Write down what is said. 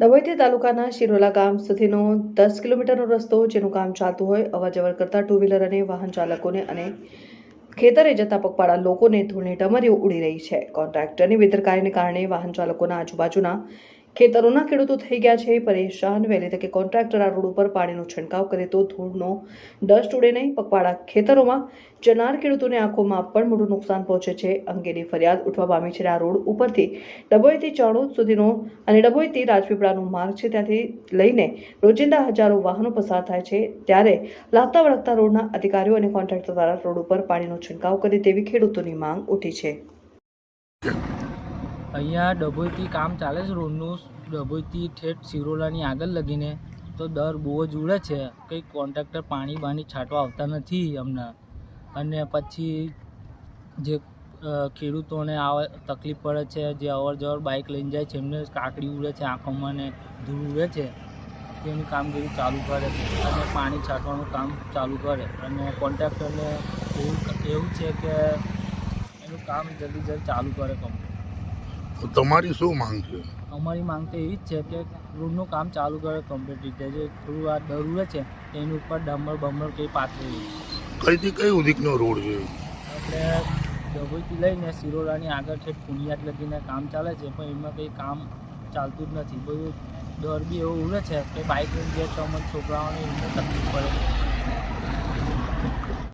ડભોઈથી તાલુકાના શિરોલા ગામ સુધીનો દસ કિલોમીટરનો રસ્તો જેનું કામ ચાલતું હોય, અવરજવર કરતા ટુ વ્હીલર અને વાહન ચાલકોને અને ખેતરે જતા પગપાળા લોકોને ધૂળની ડમરીઓ ઉડી રહી છે. કોન્ટ્રાક્ટરની બેદરકારીને કારણે વાહન ચાલકોના આજુબાજુના ખેતરોના ખેડૂતો થઈ ગયા છે, પરેશાન વહેલી તકે કોન્ટ્રાક્ટર આ રોડ ઉપર પાણીનો છંટકાવ કરે તો ધૂળનો ડસ્ટ ઉડે નહીં. પગપાળા ખેતરોમાં જનાર ખેડૂતોને આંખોમાં પણ મોટું નુકસાન પહોંચે છે. અંગેની ફરિયાદ ઉઠવા પામી છે. આ રોડ ઉપરથી ડભોઈથી ચણોદ સુધીનો અને ડભોઈથી રાજપીપળાનો માર્ગ છે. ત્યાંથી લઈને રોજિંદા હજારો વાહનો પસાર થાય છે. ત્યારે લાગતા વળગતા રોડના અધિકારીઓ અને કોન્ટ્રાક્ટર દ્વારા રોડ ઉપર પાણીનો છંટકાવ કરે તેવી ખેડૂતોની માંગ ઉઠી છે. અહીંયા ડભોઈથી કામ ચાલે છે રોડનું. ડભોઈથી ઠેઠ સિરોલાની આગળ લગીને. તો દર બહુ જ ઉડે છે. કંઈ કોન્ટ્રાક્ટર પાણી બાણી છાંટવા આવતા નથી અમને. અને પછી જે ખેડૂતોને આવે તકલીફ પડે છે, જે અવર જવર બાઇક લઈને જાય છે, એમને કાકડી ઉડે છે, આંખોમાં ને ધૂળ ઉડે છે તેની કામગીરી ચાલુ કરે અને પાણી છાંટવાનું કામ ચાલુ કરે. અને કોન્ટ્રાક્ટરને એવું એવું છે કે એનું કામ જલ્દી જલ્દી ચાલુ કરે કંપની તમારી શું માંગ છે? અમારી માંગ તો એવી જ છે કે રોડનું કામ ચાલુ કરે કમ્પ્લીટ રીતે. જે થોડું આ દર ઉડે છે એની ઉપર ડમર બમર કંઈ પાથરેલું કઈથી કઈ ઉદીકનો રોડ છે? આપણે ડભોઈથી લઈને સિરોડાની આગળ છે પુનિયાદ લગીને કામ ચાલે છે પણ એમાં કંઈ કામ ચાલતું જ નથી. બધું દર બી એવો ઉડે છે કે બાઇક લઈને જે તમને છોકરાઓને એમને તકલીફ પડે.